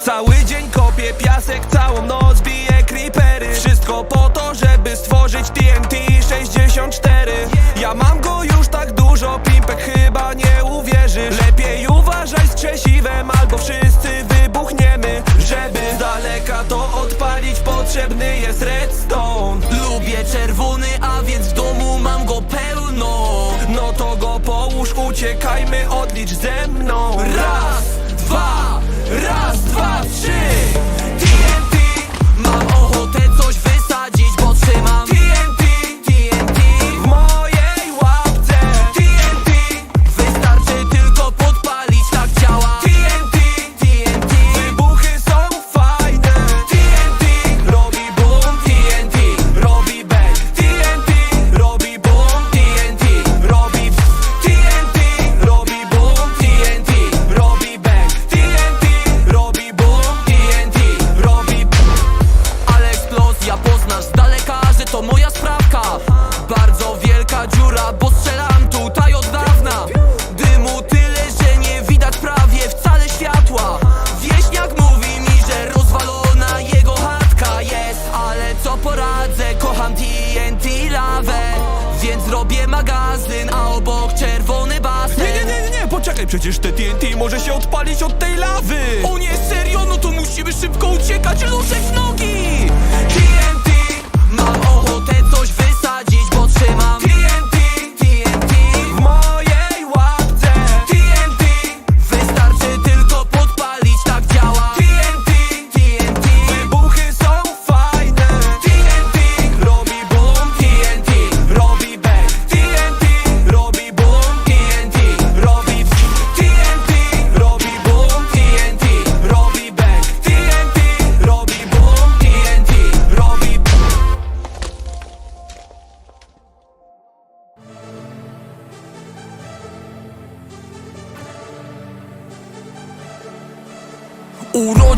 Cały dzień kopię piasek, całą noc biję creepery. Wszystko po to, żeby stworzyć TNT 64 Ja mam go już tak dużo, Pimpek chyba nie uwierzysz Lepiej uważaj z krzesiwem, albo wszyscy wybuchniemy. Żeby z daleka to odpalić, potrzebny jest redstone. Lubię czerwony, a więc w domu mam go pełno. No to go połóż, uciekajmy, odlicz ze mną. Raz, dwa, raz, dwa, trzy poczekaj, przecież te TNT może się odpalić od tej lawy O nie, serio? No to musimy szybko uciekać, luczek w nogi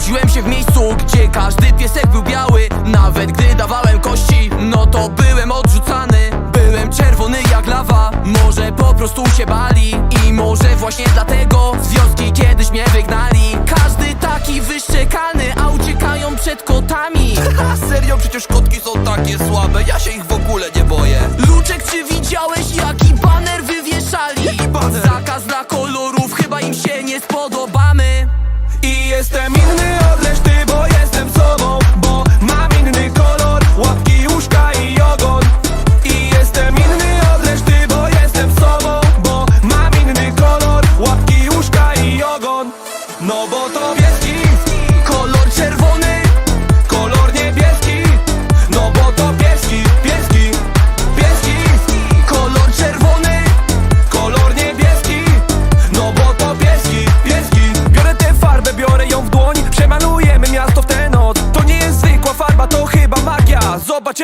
Urodziłem się w miejscu, gdzie każdy piesek był biały. Nawet gdy dawałem kości, no to byłem odrzucany. Byłem czerwony jak lawa, może po prostu się bali I może właśnie dlatego z wioski kiedyś mnie wygnali. Każdy taki wyszczekany, a uciekają przed kotami. Serio, przecież kotki są takie słabe, ja się ich w ogóle nie boję. Luczek, czy widziałeś jaki baner wywieszali? Jaki baner? Zakaz dla kolorów,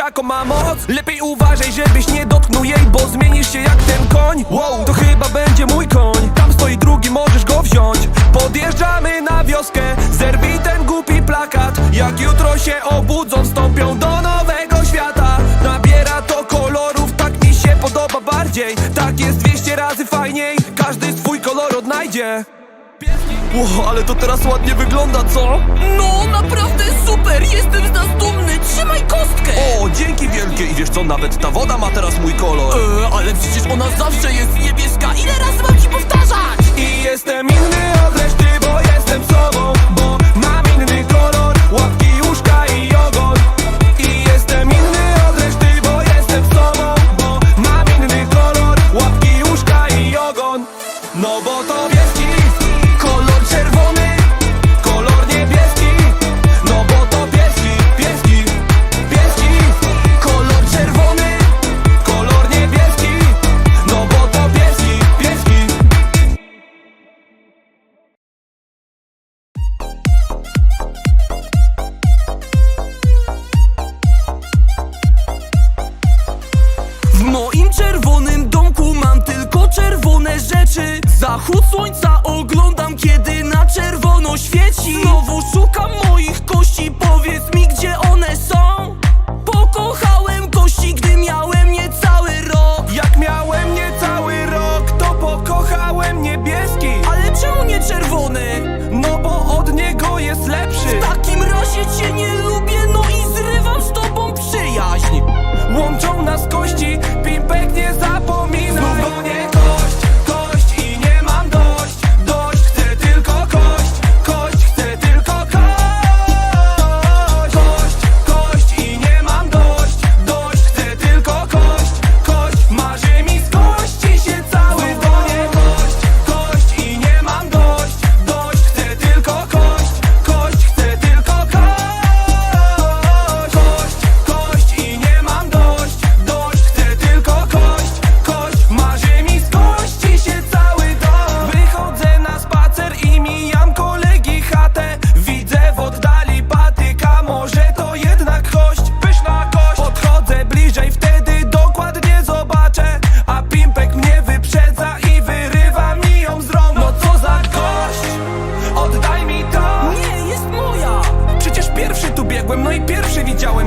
jaką ma moc Lepiej uważaj, żebyś nie dotknął jej Bo zmienisz się jak ten koń. Wow, to chyba będzie mój koń. Tam stoi drugi, możesz go wziąć. Podjeżdżamy na wioskę Zerwij ten głupi plakat. Jak jutro się obudzą, wstąpią do nowego świata. Nabiera to kolorów, tak mi się podoba bardziej. Tak jest 200 razy fajniej. Każdy swój kolor odnajdzie. Ło, ale to teraz ładnie wygląda, co? No, naprawdę super! Jestem i wiesz co, nawet ta woda ma teraz mój kolor e, Ale przecież ona zawsze jest niebieska, ile razy mam ci powtarzać? I jestem inny od reszty, bo jestem sobą, bo Wschód słońca oglądam kiedy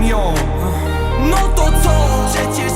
No to co? Przecież